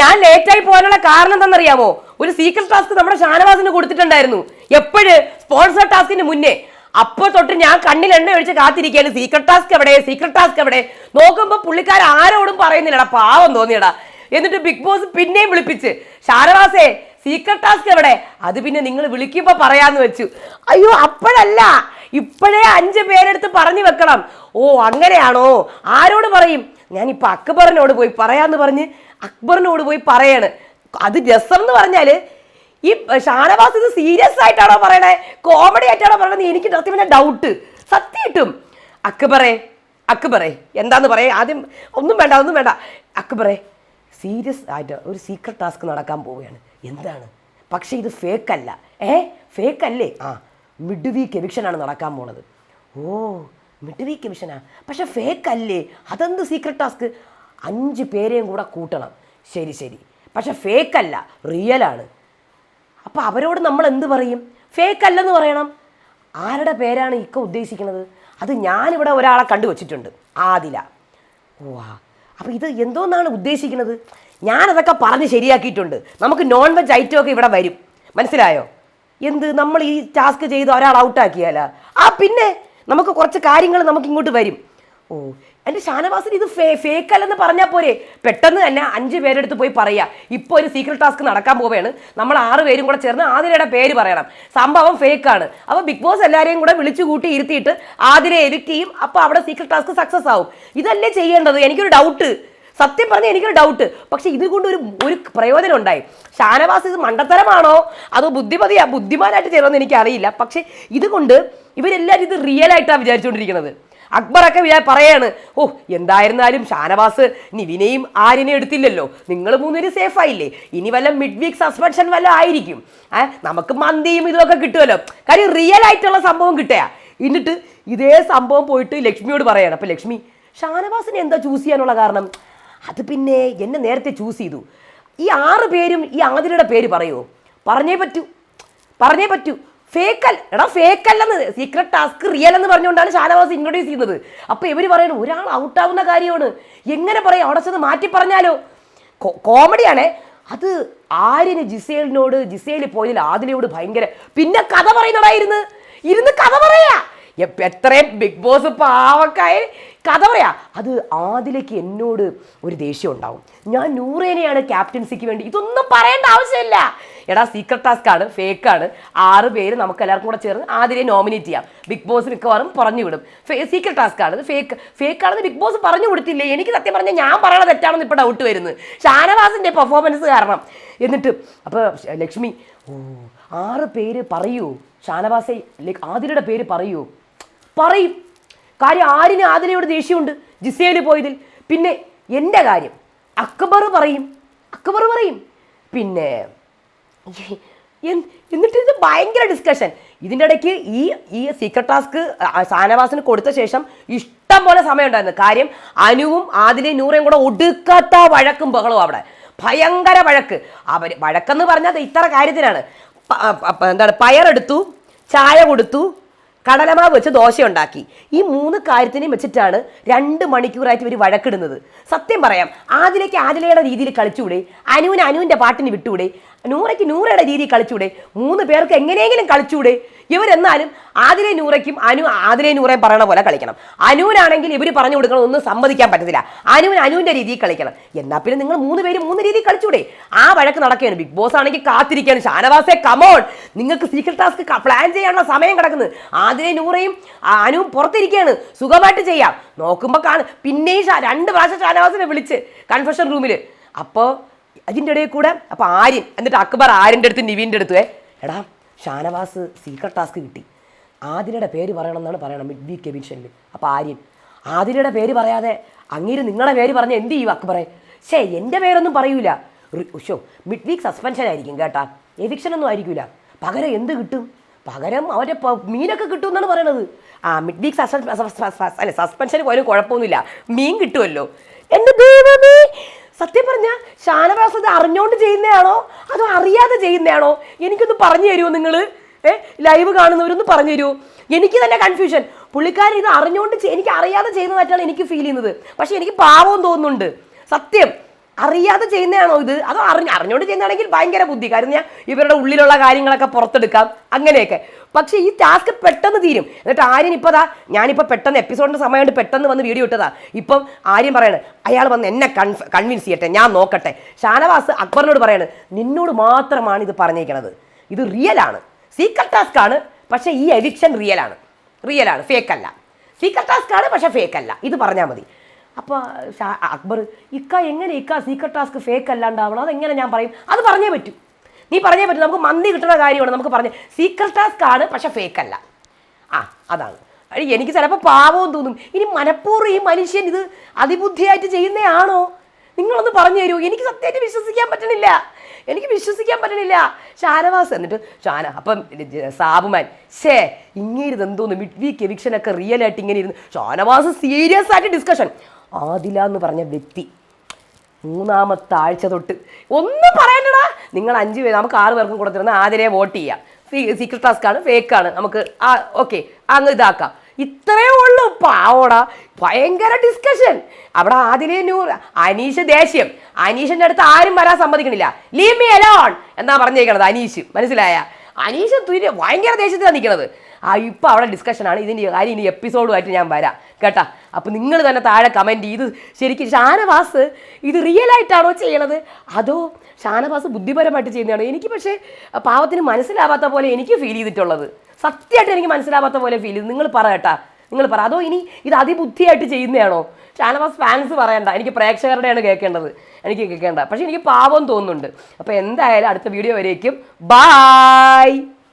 ഞാൻ ലേറ്റായി പോകാനുള്ള കാരണം എന്താണെന്നറിയാമോ ഒരു സീക്രട്ട് ടാസ്ക് നമ്മുടെ ഷാനവാസിന് കൊടുത്തിട്ടുണ്ടായിരുന്നു. എപ്പോഴ്? സ്പോൺസർ ടാസ്കിന് മുന്നേ. അപ്പോൾ തൊട്ട് ഞാൻ കണ്ണിൽ എണ്ണ ഒഴിച്ച് കാത്തിരിക്കുകയാണ്. സീക്രട്ട് ടാസ്ക് എവിടെ? സീക്രട്ട് ടാസ്ക് എവിടെ? നോക്കുമ്പോൾ പുള്ളിക്കാർ ആരോടും പറയുന്നില്ലടാ. പാവം തോന്നിയടാ. എന്നിട്ട് ബിഗ് ബോസ് പിന്നെയും വിളിപ്പിച്ച് ഷാനവാസേ സീക്രട്ട് ടാസ്ക് എവിടെ? അത് പിന്നെ നിങ്ങൾ വിളിക്കുമ്പോൾ പറയാന്ന് വെച്ചു. അയ്യോ അപ്പോഴല്ല. ഇപ്പോഴേ അഞ്ച് പേരെടുത്ത് പറഞ്ഞു വെക്കണം. ഓ അങ്ങനെയാണോ? ആരോട് പറയും? ഞാനിപ്പോൾ അക്ബറിനോട് പോയി പറയാന്ന് പറഞ്ഞ് അക്ബറിനോട് പോയി പറയാണ്. അത് രസം എന്ന് പറഞ്ഞാൽ ഈ ഷാനവാസ് ഇത് സീരിയസ് ആയിട്ടാണോ പറയണേ? കോമഡി ആയിട്ടാണോ പറയണത് എനിക്ക് സത്യം ഡൗട്ട് സത്യം കിട്ടും. അക്ബറേ അക്ബറേ എന്താന്ന് പറയേ? ആദ്യം ഒന്നും വേണ്ട ഒന്നും വേണ്ട. അക്ബറേ സീരിയസ് ആയിട്ട് ഒരു സീക്രട്ട് ടാസ്ക് നടക്കാൻ പോവുകയാണ്. എന്താണ്? പക്ഷേ ഇത് ഫേക്ക് അല്ല. ഏ? ഫേക്ക് അല്ലേ? ആ. മിഡ് വീക്ക് എവിക്ഷനാണ് നടക്കാൻ പോണത്. ഓ മിഡ് വീക്ക് മിഷനാ. പക്ഷെ ഫേക്ക് അല്ലേ? അതെന്ത് സീക്രട്ട് ടാസ്ക് അഞ്ച് പേരെയും കൂടെ കൂട്ടണം. ശരി ശരി. പക്ഷെ ഫേക്ക് അല്ല റിയലാണ് അപ്പോൾ അവരോട് നമ്മൾ എന്ത് പറയും? ഫേക്ക് അല്ലെന്ന് പറയണം. ആരുടെ പേരാണ് ഇക്ക ഉദ്ദേശിക്കുന്നത്? അത് ഞാനിവിടെ ഒരാളെ കണ്ടു വച്ചിട്ടുണ്ട് ആദില. വാ അപ്പോൾ ഇത് എന്തോന്നാണ് ഉദ്ദേശിക്കുന്നത്? ഞാനതൊക്കെ പറഞ്ഞ് ശരിയാക്കിയിട്ടുണ്ട്. നമുക്ക് നോൺ വെജ് ഐറ്റം ഒക്കെ ഇവിടെ വരും. മനസ്സിലായോ? എന്ത് നമ്മൾ ഈ ടാസ്ക് ചെയ്ത് ഒരാൾ ഔട്ടാക്കിയാലാ ആ പിന്നെ നമുക്ക് കുറച്ച് കാര്യങ്ങൾ നമുക്ക് ഇങ്ങോട്ട് വരും. ഓ എന്റെ ഷാനവാസിന് ഇത് ഫേ ഫേക്ക് അല്ലെന്ന് പറഞ്ഞാൽ പോരെ. പെട്ടെന്ന് തന്നെ അഞ്ച് പേരെടുത്ത് പോയി പറയുക ഇപ്പോൾ ഒരു സീക്രട്ട് ടാസ്ക് നടക്കാൻ പോവുകയാണ്. നമ്മൾ ആറ് പേരും കൂടെ ചേർന്ന് ആതിരയുടെ പേര് പറയണം. സംഭവം ഫേക്കാണ് അപ്പോൾ ബിഗ് ബോസ് എല്ലാവരെയും കൂടെ വിളിച്ചു കൂട്ടി ഇരുത്തിയിട്ട് ആതിരയെ എവിക്റ്റ് ചെയ്യും. അപ്പോൾ അവിടെ സീക്രട്ട് ടാസ്ക് സക്സസ് ആവും. ഇതല്ലേ ചെയ്യേണ്ടത്? എനിക്കൊരു ഡൗട്ട് സത്യം പറഞ്ഞാൽ എനിക്കൊരു ഡൗട്ട് പക്ഷെ ഇത് കൊണ്ട് ഒരു ഒരു പ്രയോജനം ഉണ്ടായി. ഷാനവാസ് ഇത് മണ്ടത്തരമാണോ? അതോ ബുദ്ധിമതിയാ ബുദ്ധിമാനായിട്ട് ചേർന്നെന്ന് എനിക്ക് അറിയില്ല പക്ഷെ ഇതുകൊണ്ട് ഇവരെല്ലാവരും ഇത് റിയൽ ആയിട്ടാണ് വിചാരിച്ചുകൊണ്ടിരിക്കുന്നത് അക്ബറൊക്കെ വിചാ പറയാണ് ഓ എന്തായിരുന്നാലും ഷാനവാസ് നിവിനെയും ആര്യനെയും എടുത്തില്ലല്ലോ. നിങ്ങൾ മൂന്നിന് സേഫ് ആയില്ലേ? ഇനി വല്ല മിഡ് വീക്ക് സസ്പെൻഷൻ വല്ല ആയിരിക്കും. ഏ നമുക്ക് മന്തിയും ഇതൊക്കെ കിട്ടുമല്ലോ കാര്യം റിയൽ ആയിട്ടുള്ള സംഭവം കിട്ടുക എന്നിട്ട് ഇതേ സംഭവം പോയിട്ട് ലക്ഷ്മിയോട് പറയാണ്. അപ്പൊ ലക്ഷ്മി ഷാനവാസിനെ എന്താ ചൂസ് ചെയ്യാനുള്ള കാരണം? അത് പിന്നെ എന്നെ നേരത്തെ ചൂസ് ചെയ്തു. ഈ ആറ് പേരും ഈ ആതിരയുടെ പേര് പറയുമോ പറഞ്ഞേ പറ്റൂ. പറഞ്ഞേ പറ്റൂ. ഫേക്കൽ എടാ ഫേക്കല്ലെന്ന് സീക്രട്ട് ടാസ്ക് റിയൽ എന്ന് പറഞ്ഞുകൊണ്ടാണ് ഷാനവാസ് ഇൻട്രൊഡ്യൂസ് ചെയ്യുന്നത് അപ്പോൾ ഇവർ പറയുന്നത് ഒരാൾ ഔട്ടാവുന്ന കാര്യമാണ്. എങ്ങനെ പറയും? അവിടെ ചെന്ന് മാറ്റി പറഞ്ഞാലോ? കോമഡിയാണേ. അത് ആര്യന് ജിസേലിനോട് ജിസേലിൽ പോയതിൽ ആദിലയോട് ഭയങ്കര പിന്നെ കഥ പറയുന്നതായിരുന്നു ഇരുന്ന് കഥ പറയാ. എത്രയും ബിഗ് ബോസ് പാവക്കായ കഥ പറയാ. അത് ആദിലേക്ക് എന്നോട് ഒരു ദേഷ്യം ഉണ്ടാവും. ഞാൻ നൂറേനെയാണ് ക്യാപ്റ്റൻസിക്ക് വേണ്ടി ഇതൊന്നും പറയേണ്ട ആവശ്യമില്ല. എടാ സീക്രട്ട് ടാസ്ക് ആണ് ഫേക്ക് ആണ്. ആറ് പേര് നമുക്ക് എല്ലാവർക്കും കൂടെ ചേർന്ന് ആദിലെ നോമിനേറ്റ് ചെയ്യാം. ബിഗ് ബോസ് മിക്കവാറും പറഞ്ഞു വിടും. സീക്രട്ട് ടാസ്ക് ആണ്. ഫേക്ക് ഫേക്ക് ആണെന്ന് ബിഗ് ബോസ് പറഞ്ഞു കൊടുത്തില്ലേ? എനിക്ക് സത്യം പറഞ്ഞാൽ ഞാൻ പറയണത് തെറ്റാണെന്ന് ഇപ്പോൾ ഡൗട്ട് വരുന്നത്. ഷാനവാസിന്റെ പെർഫോമൻസ് കാരണം. എന്നിട്ട് അപ്പോൾ ലക്ഷ്മി ഓ ആറ് പേര് പറയൂ. ഷാനവാസെ ആദിലയുടെ പേര് പറയൂ. പറയും. കാര്യം ആരിന് ആതിരയോട് ദേഷ്യമുണ്ട്? ജിസേൽ പോയതിൽ. പിന്നെ എന്റെ കാര്യം. അക്ബർ പറയും. അക്ബർ പറയും. പിന്നെ എന്നിട്ട് ഇത് ഭയങ്കര ഡിസ്കഷൻ ഇതിന്റെ ഇടയ്ക്ക് ഈ ഈ സീക്രട്ട് ടാസ്ക് ഷാനവാസിന് കൊടുത്ത ശേഷം ഇഷ്ടം പോലെ സമയം ഉണ്ടായിരുന്നു. കാര്യം അനുവും ആദിലയും നൂറയും കൂടെ ഒടുക്കാത്ത വഴക്കും ബഹളവും അവിടെ. ഭയങ്കര വഴക്ക്. അവർ വഴക്കെന്ന് പറഞ്ഞാൽ ഇത്ര കാര്യത്തിനാണ്. എന്താണ് പയറെടുത്തു ചായ കൊടുത്തു കടലമാവ് വെച്ച് ദോശ ഉണ്ടാക്കി ഈ മൂന്ന് കാര്യത്തിനെയും വെച്ചിട്ടാണ് രണ്ട് മണിക്കൂറായിട്ട് ഇവർ വഴക്കിടുന്നത്. സത്യം പറയാം ആദിലേക്ക് ആദിലയുടെ രീതിയിൽ കളിച്ചുകൂടെ അനുവിന് അനുവിന്റെ പാട്ടിന് വിട്ടുകൂടെ നൂറയ്ക്ക് നൂറയുടെ രീതിയിൽ കളിച്ചൂടെ മൂന്ന് പേർക്ക് എങ്ങനെയെങ്കിലും കളിച്ചൂടെ ഇവരെന്നാലും ആദിലെ നൂറയ്ക്കും അനു ആദിലെ നൂറയും പറയണ പോലെ കളിക്കണം. അനുവിനാണെങ്കിൽ ഇവർ പറഞ്ഞു കൊടുക്കണം ഒന്നും സമ്മതിക്കാൻ പറ്റത്തില്ല. അനുവിന് അനുവിന്റെ രീതിയിൽ കളിക്കണം. എന്നാൽ പിന്നെ നിങ്ങൾ മൂന്ന് പേര് മൂന്ന് രീതിയിൽ കളിച്ചൂടെ? ആ വഴക്ക് നടക്കുകയാണ്. ബിഗ് ബോസ് ആണെങ്കിൽ കാത്തിരിക്കുകയാണ്. ഷാനവാസെ കമോൺ നിങ്ങൾക്ക് സീക്രട്ട് ടാസ്ക് പ്ലാൻ ചെയ്യാനുള്ള സമയം കിടക്കുന്നത് ആദിലെ നൂറയും അനുവും പുറത്തിരിക്കുകയാണ്. സുഖമായിട്ട് ചെയ്യാം. നോക്കുമ്പോൾ കാണും പിന്നെയും രണ്ട് പ്രാവശ്യം ഷാനവാസിനെ വിളിച്ച് കൺഫെഷൻ റൂമിൽ അപ്പോൾ അതിന്റെ ഇടയിൽ കൂടെ അപ്പോൾ ആര്യൻ എന്നിട്ട് അക്ബർ ആര്യന്റെ അടുത്ത് നിവീന്റെ അടുത്ത് എടാ ഷാനവാസ് സീക്രട്ട് ടാസ്ക് കിട്ടി. ആതിരയുടെ പേര് പറയണം എന്നാണ് പറയണം. മിഡ് വീക്ക് എവിക്ഷനിൽ അപ്പോൾ ആര്യൻ ആതിരയുടെ പേര് പറയാതെ അങ്ങേര് നിങ്ങളുടെ പേര് പറഞ്ഞ് എന്ത് ചെയ്യും അക്ബറെ? ഷേ എന്റെ പേരൊന്നും പറയൂല. ഷോ മിഡ് വീക്ക് സസ്പെൻഷൻ ആയിരിക്കും കേട്ടാ. എവിക്ഷൻ ഒന്നും ആയിരിക്കില്ല പകരം എന്ത് കിട്ടും? പകരം അവരെ മീനൊക്കെ കിട്ടും എന്നാണ് പറയണത്. ആ മിഡ് വീക്ക് സസ്പെൻഷൻ അല്ല സസ്പെൻഷന് പോലും കുഴപ്പമൊന്നുമില്ല. മീൻ കിട്ടുമല്ലോ. എന്റെ ദൈവമേ! സത്യം പറഞ്ഞ ഷാനവാസ് ഇത് അറിഞ്ഞുകൊണ്ട് ചെയ്യുന്നതാണോ അതോ അറിയാതെ ചെയ്യുന്നതാണോ എനിക്കൊന്ന് പറഞ്ഞു തരുമോ നിങ്ങൾ ഏ ലൈവ് കാണുന്നവരൊന്ന് പറഞ്ഞു തരൂ എനിക്ക് തന്നെ കൺഫ്യൂഷൻ പുള്ളിക്കാരൻ ഇത് അറിഞ്ഞുകൊണ്ട് എനിക്ക് അറിയാതെ ചെയ്യുന്നതായിട്ടാണ് എനിക്ക് ഫീൽ ചെയ്യുന്നത്. പക്ഷേ എനിക്ക് പാവം തോന്നുന്നുണ്ട്. സത്യം. അറിയാതെ ചെയ്യുന്നതാണോ ഇത്? അതോ അറിഞ്ഞ് അറിഞ്ഞുകൊണ്ട് ചെയ്യുന്നതാണെങ്കിൽ ഭയങ്കര ബുദ്ധി. കാര്യം ഞാൻ ഇവരുടെ ഉള്ളിലുള്ള കാര്യങ്ങളൊക്കെ പുറത്തെടുക്കാം. അങ്ങനെയൊക്കെ. പക്ഷേ ഈ ടാസ്ക് പെട്ടെന്ന് തീരും. എന്നിട്ട് ആര്യൻ ഇപ്പോൾ ദാ ഞാനിപ്പോൾ പെട്ടെന്ന് എപ്പിസോഡിന്റെ സമയമായിട്ട് പെട്ടെന്ന് വന്ന് വീഡിയോ ഇട്ടതാ. ഇപ്പം ആര്യൻ പറയാണ് അയാൾ വന്ന് എന്നെ കൺവിൻസ് ചെയ്യട്ടെ ഞാൻ നോക്കട്ടെ. ഷാനവാസ് അക്ബറിനോട് പറയാണ് നിന്നോട് മാത്രമാണ് ഇത് പറഞ്ഞേക്കണത്. ഇത് റിയലാണ് സീക്രട്ട് ടാസ്ക് ആണ് പക്ഷേ ഈ എഡിക്ഷൻ റിയലാണ് റിയലാണ് അല്ല. സീക്രട്ട് ടാസ്ക് ആണ് പക്ഷേ ഫേക്ക് അല്ല. ഇത് പറഞ്ഞാൽ മതി. അപ്പോൾ അക്ബർ ഇക്ക എങ്ങനെ ഇക്ക സീക്രട്ട് ടാസ്ക് ഫേക്ക് അല്ലാണ്ടാവണം? അതെങ്ങനെ ഞാൻ പറയും? അത് പറഞ്ഞേ പറ്റൂ. നീ പറഞ്ഞേ പറ്റും നമുക്ക് മന്തി കിട്ടുന്ന കാര്യമാണ് നമുക്ക് പറഞ്ഞ്. സീക്രട്ട് ടാസ്ക് ആണ് പക്ഷെ ഫേക്ക് അല്ല. ആ അതാണ്. എനിക്ക് ചിലപ്പോൾ പാവവും തോന്നും. ഇനി മനഃപൂർവം ഈ മനുഷ്യൻ ഇത് അതിബുദ്ധിയായിട്ട് ചെയ്യുന്നതാണോ? നിങ്ങളൊന്ന് പറഞ്ഞു തരൂ. എനിക്ക് സത്യമായിട്ട് വിശ്വസിക്കാൻ പറ്റണില്ല. എനിക്ക് വിശ്വസിക്കാൻ പറ്റണില്ല. ഷാനവാസ് എന്നിട്ട് ഷാന അപ്പം സാബുമാൻ ഷേ ഇങ്ങനെ എന്തോന്ന്? മിഡ് വീക്ക് എവിക്ഷനൊക്കെ റിയൽ ആയിട്ട് ഇങ്ങനെ ഇരുന്ന്. ഷാനവാസ് സീരിയസ് ആയിട്ട് ഡിസ്കഷൻ ആദില എന്ന് പറഞ്ഞ വ്യക്തി. മൂന്നാമത്തെ ആഴ്ച തൊട്ട്. ഒന്നും പറയണ്ടടാ. നിങ്ങൾ അഞ്ച് പേര് നമുക്ക് ആറ് പേർക്കും കൊടുത്തിരുന്ന ആദ്യമേ വോട്ട് ചെയ്യാം. സീക്രട്ട് ടാസ്ക് ആണ് ഫേക്ക് ആണ്. നമുക്ക് ആ ഓക്കെ അങ്ങ് ഇതാക്കാം. ഇത്രേ ഉള്ളൂ പാവോടാ. ഭയങ്കര ഡിസ്കഷൻ അവിടെ ആദിലെ നൂർ അനീഷ് ദേഷ്യം. അനീഷിന്റെ അടുത്ത് ആരും വരാൻ സമ്മതിക്കണില്ല. ലീവ് മീ അലോൺ എന്നാ പറഞ്ഞേക്കണത് അനീഷ്. മനസ്സിലായ? അനീഷ് തുര്യ ഭയങ്കര ദേഷ്യത്തിലാണ് നിൽക്കണത് ആ ഇപ്പം അവിടെ ഡിസ്കഷനാണ് ഇതിന്റെ കാര്യം ഇനി എപ്പിസോഡുമായിട്ട് ഞാൻ വരാം. കേട്ടാ? അപ്പം നിങ്ങൾ തന്നെ താഴെ കമന്റ് ചെയ്ത് ശരിക്കും ഷാനവാസ് ഇത് റിയൽ ആയിട്ടാണോ ചെയ്യണത്? അതോ ഷാനവാസ് ബുദ്ധിപരമായിട്ട് ചെയ്യുന്നതാണോ? എനിക്ക് പക്ഷേ പാവത്തിന് മനസ്സിലാവാത്ത പോലെ എനിക്ക് ഫീൽ ചെയ്തിട്ടുള്ളത്. സത്യമായിട്ട് എനിക്ക് മനസ്സിലാവാത്ത പോലെ ഫീൽ ചെയ്തു. നിങ്ങൾ പറ കേട്ടാ. നിങ്ങൾ പറ. അതോ ഇനി ഇത് അതിബുദ്ധിയായിട്ട് ചെയ്യുന്നതാണോ? ഷാനവാസ് ഫാൻസ് പറയണ്ട. എനിക്ക് പ്രേക്ഷകരുടെയാണ് കേൾക്കേണ്ടത്. എനിക്ക് കേൾക്കേണ്ട. പക്ഷേ എനിക്ക് പാവം തോന്നുന്നുണ്ട്. അപ്പോൾ എന്തായാലും അടുത്ത വീഡിയോ വരേക്കും. ബായ്